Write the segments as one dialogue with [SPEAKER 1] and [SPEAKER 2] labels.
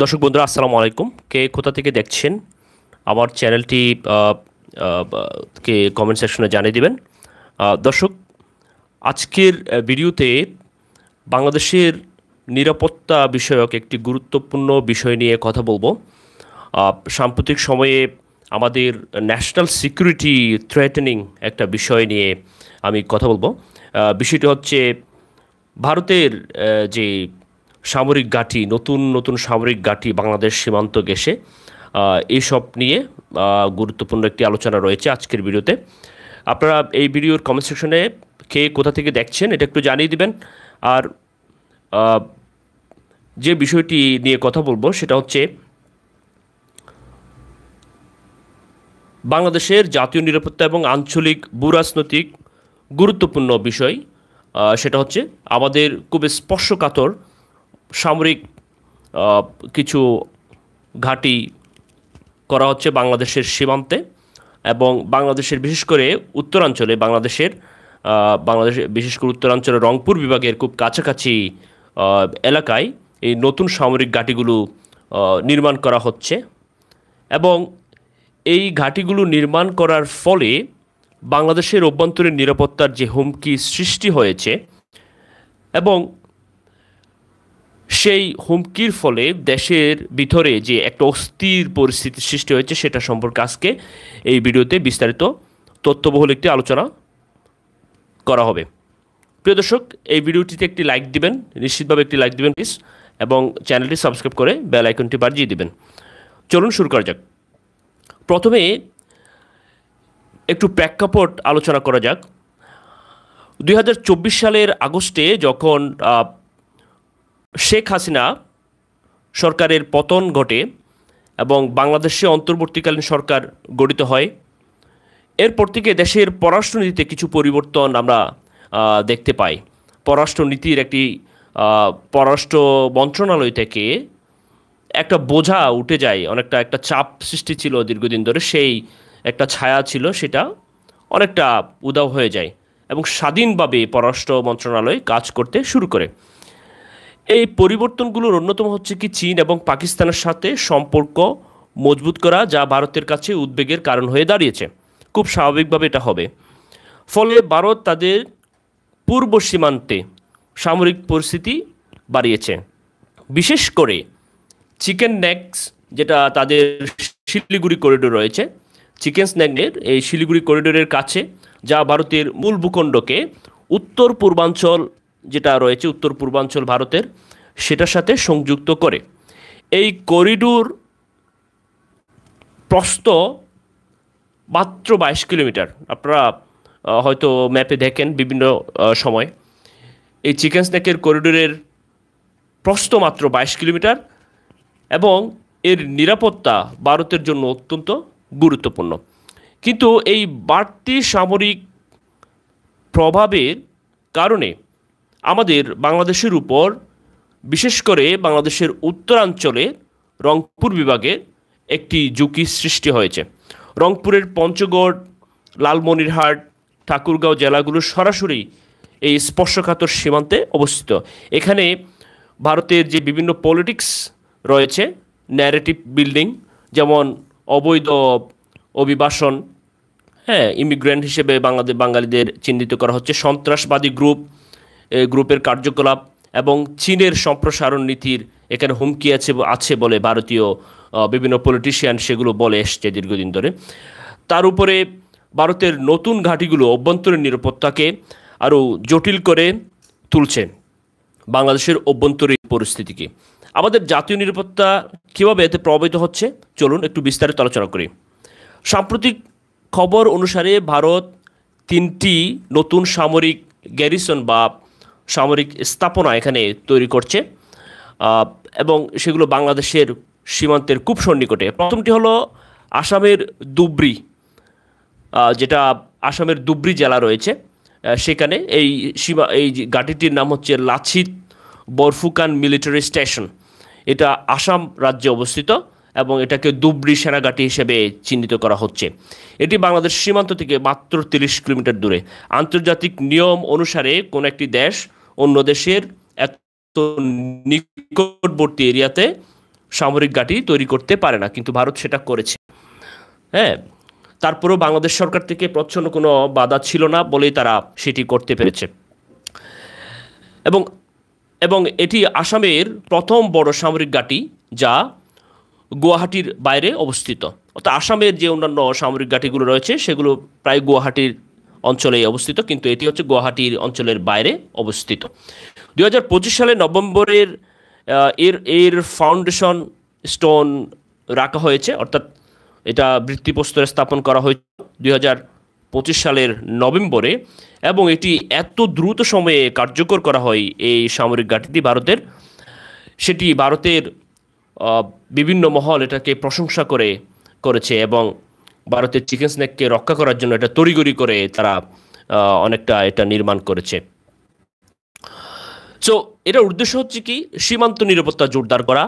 [SPEAKER 1] দর্শক বন্ধুরা, আসসালামু আলাইকুম। কে কোথা থেকে দেখছেন, আমার চ্যানেলটি কে কমেন্ট সেকশনে জানিয়ে দিবেন। দর্শক, আজকের ভিডিওতে বাংলাদেশের নিরাপত্তা বিষয়ক একটি গুরুত্বপূর্ণ বিষয় নিয়ে কথা বলব। সাম্প্রতিক সময়ে আমাদের ন্যাশনাল সিকিউরিটি থ্রেটেনিং একটা বিষয় নিয়ে আমি কথা বলব। বিষয়টি হচ্ছে ভারতের যে সামরিক ঘাঁটি, নতুন নতুন সামরিক ঘাঁটি বাংলাদেশ সীমান্ত গেসে এইসব নিয়ে গুরুত্বপূর্ণ একটি আলোচনা রয়েছে আজকের ভিডিওতে। আপনারা এই ভিডিওর কমেন্ট সেকশনে কে কোথা থেকে দেখছেন এটা একটু জানিয়ে দিবেন। আর যে বিষয়টি নিয়ে কথা বলব সেটা হচ্ছে, বাংলাদেশের জাতীয় নিরাপত্তা এবং আঞ্চলিক ভূরাজনৈতিক গুরুত্বপূর্ণ বিষয় সেটা হচ্ছে আমাদের খুব স্পর্শকাতর সামরিক কিছু ঘাঁটি করা হচ্ছে বাংলাদেশের সীমান্তে এবং বাংলাদেশের বিশেষ করে উত্তরাঞ্চলে, বাংলাদেশের বাংলাদেশের বিশেষ করে উত্তরাঞ্চলের রংপুর বিভাগের খুব কাছাকাছি এলাকায় এই নতুন সামরিক ঘাঁটিগুলো নির্মাণ করা হচ্ছে এবং এই ঘাঁটিগুলো নির্মাণ করার ফলে বাংলাদেশের অভ্যন্তরীণ নিরাপত্তার যে হুমকি সৃষ্টি হয়েছে এবং সেই হুমকির ফলে দেশের ভিতরে যে একটা অস্থির পরিস্থিতি সৃষ্টি হয়েছে, সেটা সম্পর্কে আজকে এই ভিডিওতে বিস্তারিত তথ্যবহুল একটি আলোচনা করা হবে। প্রিয় দর্শক, এই ভিডিওটিতে একটি লাইক দিবেন, নিশ্চিতভাবে একটি লাইক দিবেন প্লিজ এবং চ্যানেলটি সাবস্ক্রাইব করে বেল আইকনটি বাজিয়ে দিবেন। চলুন শুরু করা যাক। প্রথমে একটু প্রেক্ষাপট আলোচনা করা যাক। দুই হাজার চব্বিশ সালের আগস্টে যখন শেখ হাসিনা সরকারের পতন ঘটে এবং বাংলাদেশে অন্তর্বর্তীকালীন সরকার গঠিত হয়। এরপর থেকে দেশের পররাষ্ট্রনীতিতে কিছু পরিবর্তন আমরা দেখতে পাই। পররাষ্ট্রনীতির একটি পররাষ্ট্র মন্ত্রণালয় থেকে একটা বোঝা উঠে যায়। অনেকটা একটা চাপ সৃষ্টি ছিল দীর্ঘদিন ধরে, সেই একটা ছায়া ছিল, সেটা অনেকটা উদাও হয়ে যায় এবং স্বাধীনভাবে পররাষ্ট্র মন্ত্রণালয় কাজ করতে শুরু করে। এই পরিবর্তনগুলোর অন্যতম হচ্ছে কি চীন এবং পাকিস্তানের সাথে সম্পর্ক মজবুত করা, যা ভারতের কাছে উদ্বেগের কারণ হয়ে দাঁড়িয়েছে। খুব স্বাভাবিকভাবে এটা হবে। ফলে ভারত তাদের পূর্ব সীমান্তে সামরিক পরিস্থিতি বাড়িয়েছে। বিশেষ করে চিকেন নেক্স, যেটা তাদের শিলিগুড়ি করিডোর রয়েছে, চিকেন স্ন্যাগের এই শিলিগুড়ি করিডোরের কাছে, যা ভারতের মূল ভূখণ্ডকে উত্তর পূর্বাঞ্চল যেটা রয়েছে উত্তর পূর্বাঞ্চল ভারতের, সেটার সাথে সংযুক্ত করে। এই করিডোর প্রস্থ মাত্র বাইশ কিলোমিটার। আপনারা হয়তো ম্যাপে দেখেন বিভিন্ন সময়। এই চিকেন স্ন্যাকের করিডোরের প্রস্থ মাত্র বাইশ কিলোমিটার এবং এর নিরাপত্তা ভারতের জন্য অত্যন্ত গুরুত্বপূর্ণ। কিন্তু এই বাড়তি সামরিক প্রভাবের কারণে আমাদের বাংলাদেশের উপর, বিশেষ করে বাংলাদেশের উত্তরাঞ্চলে রংপুর বিভাগে একটি ঝুঁকি সৃষ্টি হয়েছে। রংপুরের পঞ্চগড়, লালমনিরহাট, ঠাকুরগাঁও জেলাগুলো সরাসরি এই স্পর্শকাতর সীমান্তে অবস্থিত। এখানে ভারতের যে বিভিন্ন পলিটিক্স রয়েছে ন্যারেটিভ বিল্ডিং যেমন অবৈধ অভিবাসন হ্যাঁ ইমিগ্রেন্ট হিসেবে বাংলাদেশ বাঙালিদের চিহ্নিত করা হচ্ছে, সন্ত্রাসবাদী গ্রুপ গ্রুপের কার্যকলাপ এবং চীনের সম্প্রসারণ নীতির এখানে হুমকি আছে আছে বলে ভারতীয় বিভিন্ন পলিটিশিয়ান সেগুলো বলে এসছে দীর্ঘদিন ধরে। তার উপরে ভারতের নতুন ঘাঁটিগুলো অভ্যন্তরীণ নিরাপত্তাকে আরও জটিল করে তুলছে বাংলাদেশের অভ্যন্তরীণ পরিস্থিতিকে। আমাদের জাতীয় নিরাপত্তা কীভাবে এতে প্রভাবিত হচ্ছে? চলুন একটু বিস্তারিত আলোচনা করি। সাম্প্রতিক খবর অনুসারে ভারত তিনটি নতুন সামরিক গ্যারিসন বা সামরিক স্থাপনা এখানে তৈরি করছে। এবং সেগুলো বাংলাদেশের সীমান্তের খুব সন্নিকটে। প্রথমটি হলো আসামের দুবরি। যেটা আসামের দুবরি জেলা রয়েছে। সেখানে এই সীমা, এই ঘাঁটিটির নাম হচ্ছে লাছিত বরফুকান মিলিটারি স্টেশন। এটা আসাম রাজ্যে অবস্থিত। এবং এটাকে দুবরি সেনাঘাটি হিসেবে চিহ্নিত করা হচ্ছে। এটি বাংলাদেশ সীমান্ত থেকে মাত্র তিরিশ কিলোমিটার দূরে। আন্তর্জাতিক নিয়ম অনুসারে কোনো একটি দেশ অন্য দেশের এত নিকটবর্তী এরিয়াতে সামরিক ঘাঁটি তৈরি করতে পারে না, কিন্তু ভারত সেটা করেছে। হ্যাঁ তারপরেও বাংলাদেশ সরকার থেকে প্রচ্ছন্ন কোনো বাধা ছিল না বলেই তারা সেটি করতে পেরেছে। এবং এবং এটি আসামের প্রথম বড় সামরিক ঘাঁটি যা গুয়াহাটির বাইরে অবস্থিত। অর্থাৎ আসামের যে অন্যান্য সামরিক ঘাঁটিগুলো রয়েছে, সেগুলো প্রায় গুয়াহাটির অঞ্চলেই অবস্থিত, কিন্তু এটি হচ্ছে গুয়াহাটির অঞ্চলের বাইরে অবস্থিত। দুই হাজার সালে নভেম্বরের এর এর ফাউন্ডেশন স্টোন রাখা হয়েছে, অর্থাৎ এটা ভিত্তিপ্রস্তরে স্থাপন করা হয়েছে দুই পঁচিশ সালের নভেম্বরে, এবং এটি এত দ্রুত সময়ে কার্যকর করা হয় এই সামরিক ঘাঁটিটি ভারতের। সেটি ভারতের বিভিন্ন মহল এটাকে প্রশংসা করে, করেছে এবং ভারতের চিকেন স্ন্যাককে রক্ষা করার জন্য এটা তড়িগড়ি করে তারা অনেকটা এটা নির্মাণ করেছে। সো এটার উদ্দেশ্য হচ্ছে কি? সীমান্ত নিরাপত্তা জোরদার করা,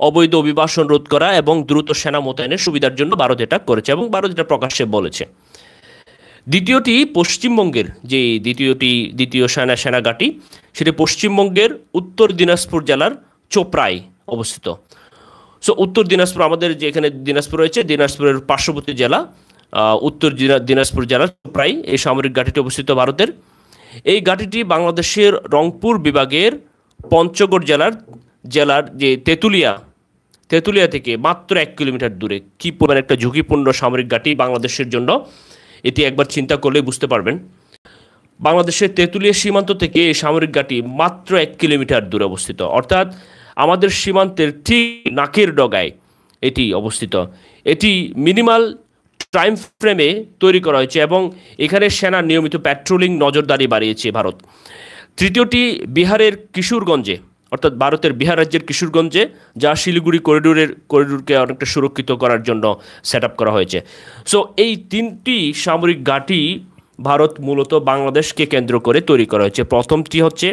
[SPEAKER 1] অবৈধ অভিবাসন রোধ করা এবং দ্রুত সেনা মোতায়েনের সুবিধার জন্য ভারত এটা করেছে এবং ভারত এটা প্রকাশ্যে বলেছে। দ্বিতীয়টি পশ্চিমবঙ্গের, যে দ্বিতীয়টি, দ্বিতীয় সেনা, সেনাঘাটি, সেটি পশ্চিমবঙ্গের উত্তর দিনাজপুর জেলার চোপড়ায় অবস্থিত। সো উত্তর দিনাজপুর, আমাদের যে এখানে দিনাজপুর রয়েছে, দিনাজপুরের পার্শ্ববর্তী জেলা উত্তর দিনাজপুর জেলার চোপড়ায় এই সামরিক ঘাটিটি অবস্থিত ভারতের। এই ঘাটিটি বাংলাদেশের রংপুর বিভাগের পঞ্চগড় জেলার জেলার যে তেঁতুলিয়া তেঁতুলিয়া থেকে মাত্র এক কিলোমিটার দূরে। কী পরিমাণ একটা ঝুঁকিপূর্ণ সামরিক ঘাঁটি বাংলাদেশের জন্য, এটি একবার চিন্তা করলে বুঝতে পারবেন। বাংলাদেশের তেঁতুলিয়া সীমান্ত থেকে এই সামরিক ঘাঁটি মাত্র এক কিলোমিটার দূরে অবস্থিত। অর্থাৎ আমাদের সীমান্তের ঠিক নাকের ডগায় এটি অবস্থিত। এটি মিনিমাল টাইম ফ্রেমে তৈরি করা হয়েছে এবং এখানে সেনা নিয়মিত প্যাট্রোলিং নজরদারি বাড়িয়েছে ভারত। তৃতীয়টি বিহারের কিশোরগঞ্জে, অর্থাৎ ভারতের বিহার রাজ্যের কিশোরগঞ্জে, যা শিলিগুড়ি করিডোরের, করিডোরকে অনেকটা সুরক্ষিত করার জন্য সেট করা হয়েছে। সো এই তিনটি সামরিক ঘাঁটি ভারত মূলত বাংলাদেশকে কেন্দ্র করে তৈরি করা হয়েছে। প্রথমটি হচ্ছে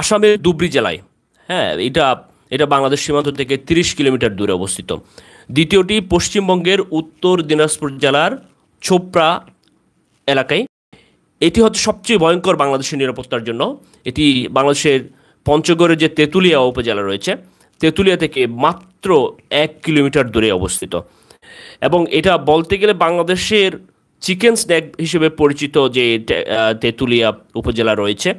[SPEAKER 1] আসামের দুবরি জেলায় হ্যাঁ এটা এটা বাংলাদেশ সীমান্ত থেকে তিরিশ কিলোমিটার দূরে অবস্থিত। দ্বিতীয়টি পশ্চিমবঙ্গের উত্তর দিনাজপুর জেলার ছোপড়া এলাকায়। এটি হচ্ছে সবচেয়ে ভয়ঙ্কর বাংলাদেশের নিরাপত্তার জন্য। এটি বাংলাদেশের পঞ্চগড়ের যে তেঁতুলিয়া উপজেলা রয়েছে, তেঁতুলিয়া থেকে মাত্র এক কিলোমিটার দূরে অবস্থিত। এবং এটা বলতে গেলে বাংলাদেশের চিকেন স্ন্যাক হিসেবে পরিচিত যে তেঁতুলিয়া উপজেলা রয়েছে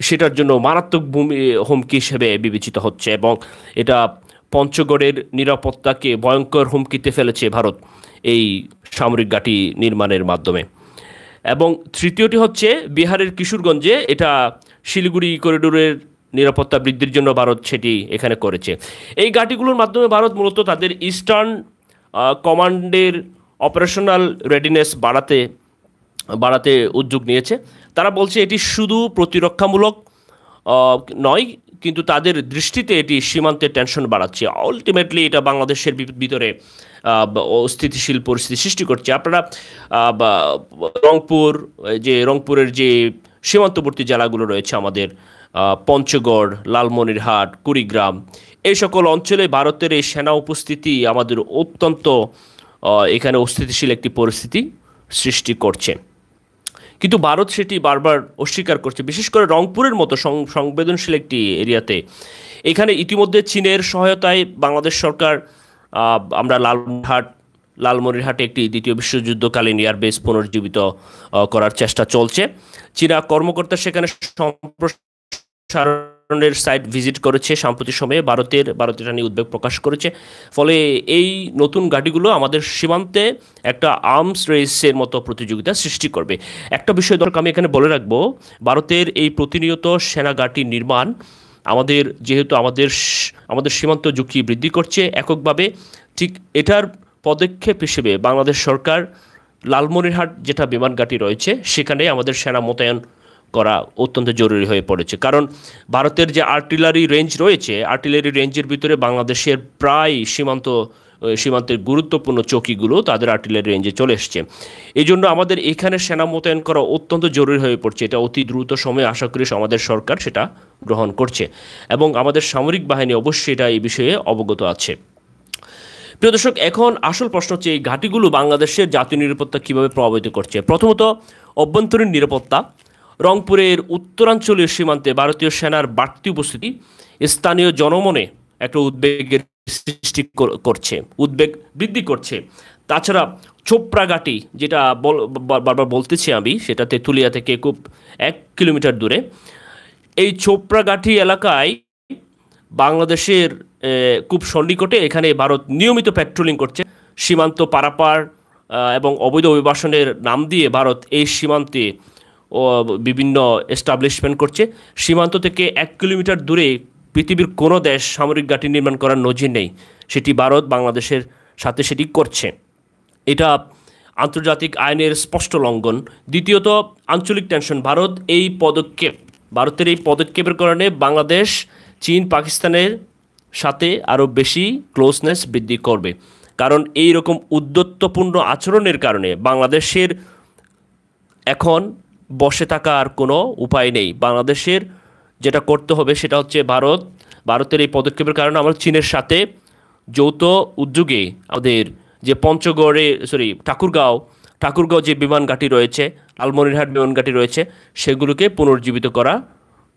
[SPEAKER 1] সেটার জন্য মারাত্মক ভূমি, হুমকি হিসেবে বিবেচিত হচ্ছে এবং এটা পঞ্চগড়ের নিরাপত্তাকে ভয়ঙ্কর হুমকিতে ফেলেছে ভারত এই সামরিক ঘাঁটি নির্মাণের মাধ্যমে। এবং তৃতীয়টি হচ্ছে বিহারের কিশোরগঞ্জে এটা শিলিগুড়ি করিডোরের নিরাপত্তা বৃদ্ধির জন্য ভারত সেটি এখানে করেছে। এই ঘাঁটিগুলোর মাধ্যমে ভারত মূলত তাদের ইস্টার্ন কমান্ডের অপারেশনাল রেডিনেস বাড়াতে বাড়াতে উদ্যোগ নিয়েছে। তারা বলছে এটি শুধু প্রতিরক্ষামূলক নয়, কিন্তু তাদের দৃষ্টিতে এটি সীমান্তের টেনশন বাড়াচ্ছে। আলটিমেটলি এটা বাংলাদেশের ভিতরে স্থিতিশীল পরিস্থিতি সৃষ্টি করছে। আপনারা রংপুর যে রংপুরের যে সীমান্তবর্তী জেলাগুলো রয়েছে আমাদের পঞ্চগড়, লালমনিরহাট, কুড়িগ্রাম, এই সকল অঞ্চলে ভারতের এই সেনা উপস্থিতি আমাদের অত্যন্ত এখানে অস্থিতিশীল একটি পরিস্থিতি সৃষ্টি করছে। কিন্তু ভারত সেটি বারবার অস্বীকার করছে, বিশেষ করে রংপুরের মতো সংবেদনশীল একটি এরিয়াতে। এখানে ইতিমধ্যে চীনের সহায়তায় বাংলাদেশ সরকার আমরা লালহাট লালমনিরহাটে একটি দ্বিতীয় বিশ্বযুদ্ধকালীন এয়ারবেস পুনর্জীবিত করার চেষ্টা চলছে। চীনা কর্মকর্তা সেখানে সম্প্রসারণের সাইট ভিজিট করেছে সাম্প্রতিক সময়ে ভারতের ভারত এটা নিয়ে উদ্বেগ প্রকাশ করেছে। ফলে এই নতুন গাড়িগুলো আমাদের সীমান্তে একটা আর্মস রেসের মতো প্রতিযোগিতা সৃষ্টি করবে। একটা বিষয় দরকার আমি এখানে বলে রাখব, ভারতের এই প্রতিনিয়ত সেনা ঘাঁটি নির্মাণ আমাদের যেহেতু আমাদের আমাদের সীমান্ত ঝুঁকি বৃদ্ধি করছে, এককভাবে ঠিক এটার পদক্ষেপ হিসেবে বাংলাদেশ সরকার লালমনিরহাট যেটা বিমান ঘাঁটি রয়েছে, সেখানে আমাদের সেনা মোতায়েন করা অত্যন্ত জরুরি হয়ে পড়েছে। কারণ ভারতের যে আর্টিলারি রেঞ্জ রয়েছে, আর্টিলারি রেঞ্জের ভিতরে বাংলাদেশের প্রায় সীমান্ত সীমান্তের গুরুত্বপূর্ণ চৌকিগুলো তাদের আর্টিলারি রেঞ্জে চলে এসছে। এই জন্য আমাদের এখানে সেনা মোতায়েন করা অত্যন্ত জরুরি হয়ে পড়ছে। এটা অতি দ্রুত সময়ে আশা করি আমাদের সরকার সেটা গ্রহণ করছে এবং আমাদের সামরিক বাহিনী অবশ্যই এটা এই বিষয়ে অবগত আছে। প্রিয় দর্শক, এখন আসল প্রশ্ন হচ্ছে এই ঘাঁটিগুলো বাংলাদেশের জাতীয় নিরাপত্তা কীভাবে প্রভাবিত করছে? প্রথমত, অভ্যন্তরীণ নিরাপত্তা। রংপুরের উত্তরাঞ্চলীয় সীমান্তে ভারতীয় সেনার বাড়তি উপস্থিতি স্থানীয় জনমনে একটা উদ্বেগের সৃষ্টি করছে, উদ্বেগ বৃদ্ধি করছে। তাছাড়া চোপড়াঘাটি যেটা বারবার বলতেছি আমি সেটা তেঁতুলিয়া থেকে খুব এক কিলোমিটার দূরে। এই চোপড়াঘাটি এলাকায় বাংলাদেশের খুব সন্নিকটে এখানে ভারত নিয়মিত পেট্রোলিং করছে। সীমান্ত পারাপার এবং অবৈধ অভিবাসনের নাম দিয়ে ভারত এই সীমান্তে বিভিন্ন এস্টাবলিশমেন্ট করছে। সীমান্ত থেকে এক কিলোমিটার দূরে পৃথিবীর কোনো দেশ সামরিক ঘাঁটি নির্মাণ করার নজির নেই। সেটি ভারত, বাংলাদেশের সাথে সেটি করছে। এটা আন্তর্জাতিক আইনের স্পষ্ট লঙ্ঘন। দ্বিতীয়ত, আঞ্চলিক টেনশন। ভারত এই পদক্ষেপ, ভারতের এই পদক্ষেপের কারণে বাংলাদেশ, চীন, পাকিস্তানের সাথে আরও বেশি ক্লোজনেস বৃদ্ধি করবে। কারণ এই রকম উদ্যত্তপূর্ণ আচরণের কারণে বাংলাদেশের এখন বসে থাকার কোনো উপায় নেই। বাংলাদেশের যেটা করতে হবে সেটা হচ্ছে ভারত, ভারতের এই পদক্ষেপের কারণে আমরা চীনের সাথে যৌথ উদ্যোগে আমাদের যে পঞ্চগড়ে সরি ঠাকুরগাঁও ঠাকুরগাঁও যে বিমান ঘাঁটি রয়েছে, লালমনিরহাট বিমান ঘাঁটি রয়েছে, সেগুলোকে পুনর্জীবিত করা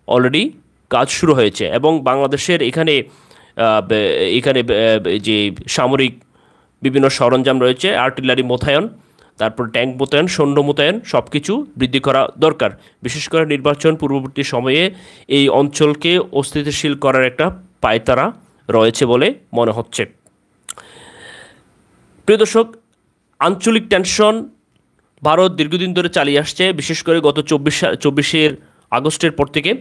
[SPEAKER 1] অলরেডি কাজ শুরু হয়েছে এবং বাংলাদেশের এখানে এখানে যে সামরিক বিভিন্ন সরঞ্জাম রয়েছে আর্টিলারি মোতায়ন তারপর ট্যাঙ্ক মোতায়েন, সৈন্য মোতায়েন সব কিছু বৃদ্ধি করা দরকার। বিশেষ করে নির্বাচন পূর্ববর্তী সময়ে এই অঞ্চলকে অস্থিতিশীল করার একটা পায়তারা রয়েছে বলে মনে হচ্ছে। প্রিয় দর্শক, আঞ্চলিক টেনশন ভারত দীর্ঘদিন ধরে চালিয়ে আসছে, বিশেষ করে গত চব্বিশ, চব্বিশের আগস্টের পর থেকে।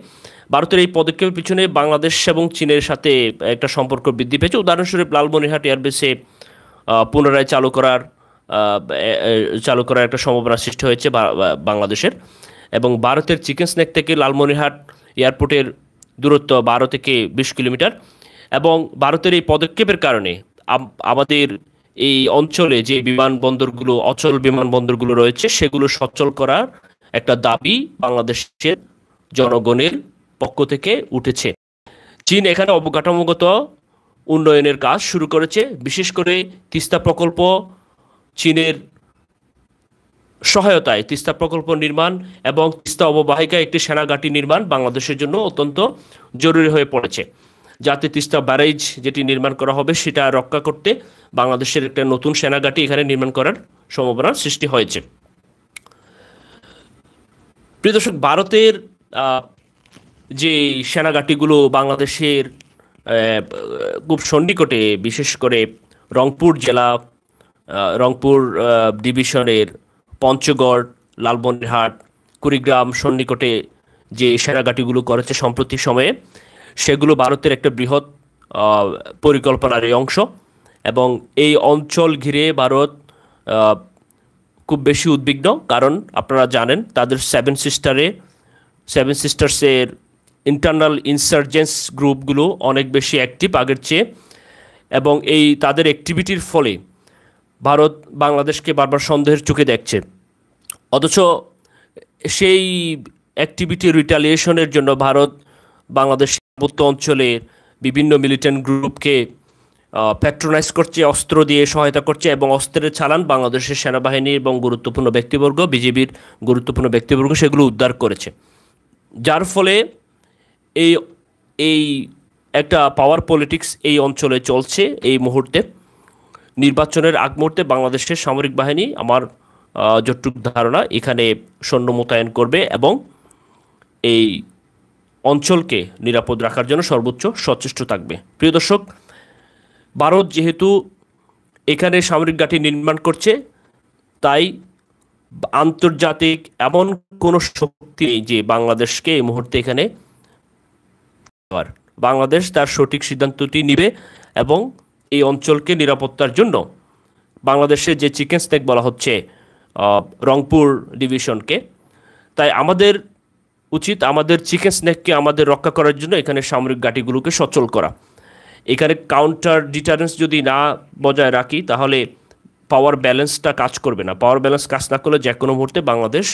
[SPEAKER 1] ভারতের এই পদক্ষেপের পিছনে বাংলাদেশ এবং চীনের সাথে একটা সম্পর্ক বৃদ্ধি পেয়েছে। উদাহরণস্বরূপ লালমনিরহাট এয়ারবেসে পুনরায় চালু করার চালু করার একটা সম্ভাবনা সৃষ্টি হয়েছে বাংলাদেশের। এবং ভারতের চিকেন স্ন্যাক থেকে লালমনিরহাট এয়ারপোর্টের দূরত্ব বারো থেকে বিশ কিলোমিটার। এবং ভারতের এই পদক্ষেপের কারণে আমাদের এই অঞ্চলে যে বিমানবন্দরগুলো, অচল বিমানবন্দরগুলো রয়েছে, সেগুলো সচল করার একটা দাবি বাংলাদেশের জনগণের পক্ষ থেকে উঠেছে। চীন এখানে অবকাঠামোগত উন্নয়নের কাজ শুরু করেছে, বিশেষ করে তিস্তা প্রকল্প চীনের সহায়তায় তিস্তা প্রকল্প নির্মাণ এবং তিস্তা অববাহিকা একটি সেনাঘাটি নির্মাণ বাংলাদেশের জন্য অত্যন্ত জরুরি হয়ে পড়েছে। যাতে তিস্তা ব্যারেজ যেটি নির্মাণ করা হবে সেটা রক্ষা করতে বাংলাদেশের একটা নতুন সেনাঘাটি এখানে নির্মাণ করার সম্ভাবনা সৃষ্টি হয়েছে। প্রিয় দর্শক, ভারতের যে সেনাঘাটিগুলো বাংলাদেশের খুব সন্নিকটে, বিশেষ করে রংপুর জেলা রংপুর ডিভিশনের পঞ্চগড়, লালমনিরহাট, কুড়িগ্রাম, সন্নিকটে যে সেনাঘাটিগুলো করেছে সম্প্রতি সময়ে, সেগুলো ভারতের একটা বৃহৎ পরিকল্পনার অংশ এবং এই অঞ্চল ঘিরে ভারত খুব বেশি উদ্বিগ্ন। কারণ আপনারা জানেন, তাদের সেভেন সিস্টারে সেভেন সিস্টার্সের ইন্টারনাল ইনসার্জেন্স গ্রুপগুলো অনেক বেশি অ্যাক্টিভ আগের চেয়ে এবং এই তাদের অ্যাক্টিভিটির ফলে ভারত বাংলাদেশকে বারবার সন্দেহের চোখে দেখছে। অথচ সেই অ্যাক্টিভিটি রিটালিয়েশনের জন্য ভারত বাংলাদেশ পার্বত্য অঞ্চলের বিভিন্ন মিলিটেন্ট গ্রুপকে প্যাট্রোনাইজ করছে, অস্ত্র দিয়ে সহায়তা করছে এবং অস্ত্রের চালান বাংলাদেশের সেনাবাহিনী এবং গুরুত্বপূর্ণ ব্যক্তিবর্গ বিজেপির গুরুত্বপূর্ণ ব্যক্তিবর্গ সেগুলো উদ্ধার করেছে। যার ফলে এই এই একটা পাওয়ার পলিটিক্স এই অঞ্চলে চলছে এই মুহূর্তে। নির্বাচনের আগ মুহূর্তে বাংলাদেশের সামরিক বাহিনী আমার যতটুক ধারণা, এখানে সৈন্য মোতায়েন করবে এবং এই অঞ্চলকে নিরাপদ রাখার জন্য সর্বোচ্চ সচেষ্ট থাকবে। প্রিয় দর্শক, ভারত যেহেতু এখানে সামরিক ঘাঁটি নির্মাণ করছে, তাই আন্তর্জাতিক এমন কোনো শক্তি নেই যে বাংলাদেশকে এই মুহূর্তে এখানে বাংলাদেশ তার সঠিক সিদ্ধান্তটি নিবে এবং এই অঞ্চলকে নিরাপত্তার জন্য বাংলাদেশে যে চিকেন স্নেক বলা হচ্ছে রংপুর ডিভিশনকে। তাই আমাদের উচিত আমাদের চিকেন স্নেককে আমাদের রক্ষা করার জন্য এখানে সামরিক ঘাঁটিগুলোকে সচল করা। এখানে কাউন্টার ডিটারেন্স যদি না বজায় রাখি, তাহলে পাওয়ার ব্যালেন্সটা কাজ করবে না। পাওয়ার ব্যালেন্স কাজ না করলে যে কোনো মুহূর্তে বাংলাদেশ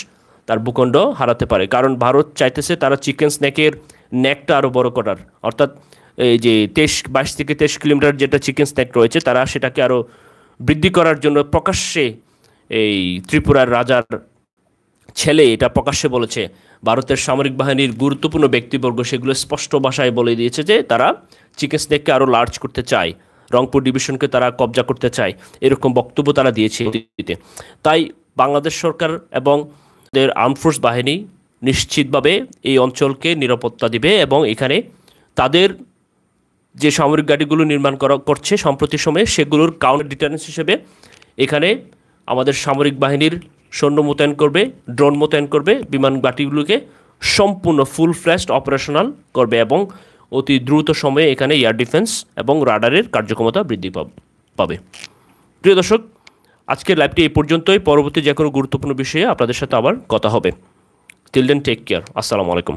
[SPEAKER 1] তার ভূখণ্ড হারাতে পারে। কারণ ভারত চাইতেছে তারা চিকেন স্ন্যাকের নেকটা আরও বড় করার। অর্থাৎ এই যে তেইশ, বাইশ থেকে তেইশ কিলোমিটার যেটা চিকেন স্ন্যাক রয়েছে, তারা সেটাকে আরও বৃদ্ধি করার জন্য প্রকাশ্যে এই ত্রিপুরার রাজার ছেলে, এটা প্রকাশ্যে বলেছে, ভারতের সামরিক বাহিনীর গুরুত্বপূর্ণ ব্যক্তিবর্গ, সেগুলো স্পষ্ট ভাষায় বলে দিয়েছে যে তারা চিকেন স্নেককে আরও লার্জ করতে চায়, রংপুর ডিভিশনকে তারা কবজা করতে চায়, এরকম বক্তব্য তারা দিয়েছে অতীতে তাই বাংলাদেশ সরকার এবং দের আর্মফোর্স বাহিনী নিশ্চিতভাবে এই অঞ্চলকে নিরাপত্তা দিবে এবং এখানে তাদের যে সামরিক গাড়িগুলো নির্মাণ করা করছে সম্প্রতি সময়ে, সেগুলোর কাউন্টার ডিটারেন্স হিসেবে এখানে আমাদের সামরিক বাহিনীর সৈন্য মোতায়েন করবে ড্রোন মোতায়েন করবে, বিমান ঘাঁটিগুলোকে সম্পূর্ণ ফুল ফ্ল্যাশড অপারেশনাল করবে এবং অতি দ্রুত সময়ে এখানে এয়ার ডিফেন্স এবং রাডারের কার্যক্ষমতা বৃদ্ধি পাবে। প্রিয় দর্শক, আজকের লাইভটি এই পর্যন্তই। পরবর্তী যে কোনো গুরুত্বপূর্ণ বিষয়ে আপনাদের সাথে আবার কথা হবে। টিল দেন টেক কেয়ার আসসালামু আলাইকুম।